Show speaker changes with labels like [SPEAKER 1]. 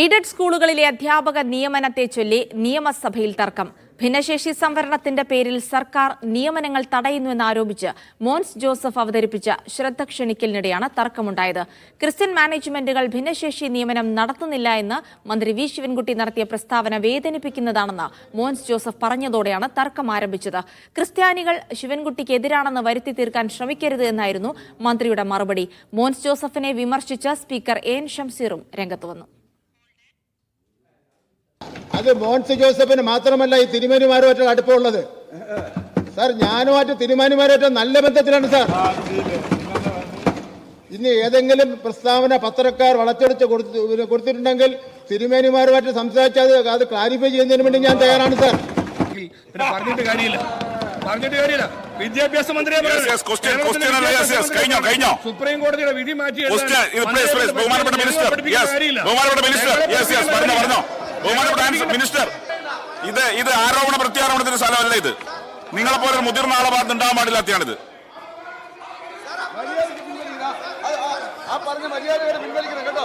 [SPEAKER 1] Aided സ്കൂളുകളിലെ അധ്യാപക നിയമനത്തെ ചൊല്ലി നിയമസഭയിൽ തർക്കം. ഭിന്നശേഷി സംവരണത്തിന്റെ പേരിൽ സർക്കാർ നിയമനങ്ങൾ തടയുന്നുവെന്നാരോപിച്ച് മോൻസ് ജോസഫ് അവതരിപ്പിച്ച ശ്രദ്ധ ക്ഷണിക്കലിനിടെയാണ് തർക്കമുണ്ടായത്. ക്രിസ്ത്യൻ മാനേജ്മെന്റുകൾ ഭിന്നശേഷി നിയമനം നടത്തുന്നില്ല എന്ന് മന്ത്രി വി. ശിവൻകുട്ടി നടത്തിയ പ്രസ്താവന വേദനിപ്പിക്കുന്നതാണെന്ന് മോൻസ് ജോസഫ് പറഞ്ഞതോടെയാണ് തർക്കം ആരംഭിച്ചത്. ക്രിസ്ത്യാനികൾ ശിവൻകുട്ടിക്ക് എതിരാണെന്ന് വരുത്തി തീർക്കാൻ ശ്രമിക്കരുത് എന്നായിരുന്നു മന്ത്രിയുടെ മറുപടി. മോൻസ് ജോസഫിനെ വിമർശിച്ച സ്പീക്കർ എൻ. ഷംസീറും രംഗത്ത് വന്നു.
[SPEAKER 2] അത് മോൻസ് ജോസഫിന് മാത്രമല്ല ഈ തിരുമേനിമാരുമായിട്ട് അടുപ്പമുള്ളത്. സാർ ഞാനുമായിട്ട് തിരുമാനുമാരുമായിട്ട് നല്ല ബന്ധത്തിലാണ് സാർ. ഇനി ഏതെങ്കിലും പ്രസ്താവന പത്രക്കാർ വളച്ചൊടിച്ച് കൊടുത്തു കൊടുത്തിട്ടുണ്ടെങ്കിൽ തിരുമേനിമാരുമായിട്ട് സംസാരിച്ചാൽ അത് ക്ലാരിഫൈ ചെയ്യുന്നതിന് വേണ്ടി ഞാൻ തയ്യാറാണ് സാർ.
[SPEAKER 3] പറഞ്ഞിട്ട് കാര്യമില്ല. പറഞ്ഞിട്ട് കാര്യമില്ല. വിദ്യാഭ്യാസ മന്ത്രിയെ. സുപ്രീം കോടതിയുടെ വിധി മാറ്റി എഴുതാൻ
[SPEAKER 4] ക്വസ്റ്റ്യൻ ഇത് പ്ലീസ് പ്ലീസ് ബഹുമാനപ്പെട്ട മിനിസ്റ്റർ യെസ് ബഹുമാനപ്പെട്ട മിനിസ്റ്റർ യെസ് യെസ് പറഞ്ഞോ പറഞ്ഞോ. ബഹുമാനപ്പെട്ട മിനിസ്റ്റർ ഇത് ഇത് ആരോപണ പ്രത്യാരോപണത്തിന്റെ സ്ഥലമല്ല ഇത്. നിങ്ങളെ പോലെ മുതിർന്ന ആളെ ഭാഗത്ത് ഉണ്ടാവാൻ പാടില്ലാത്തതാണിത്
[SPEAKER 2] ആ പറഞ്ഞ മര്യാദ പിൻവലിക്കണം കേട്ടോ.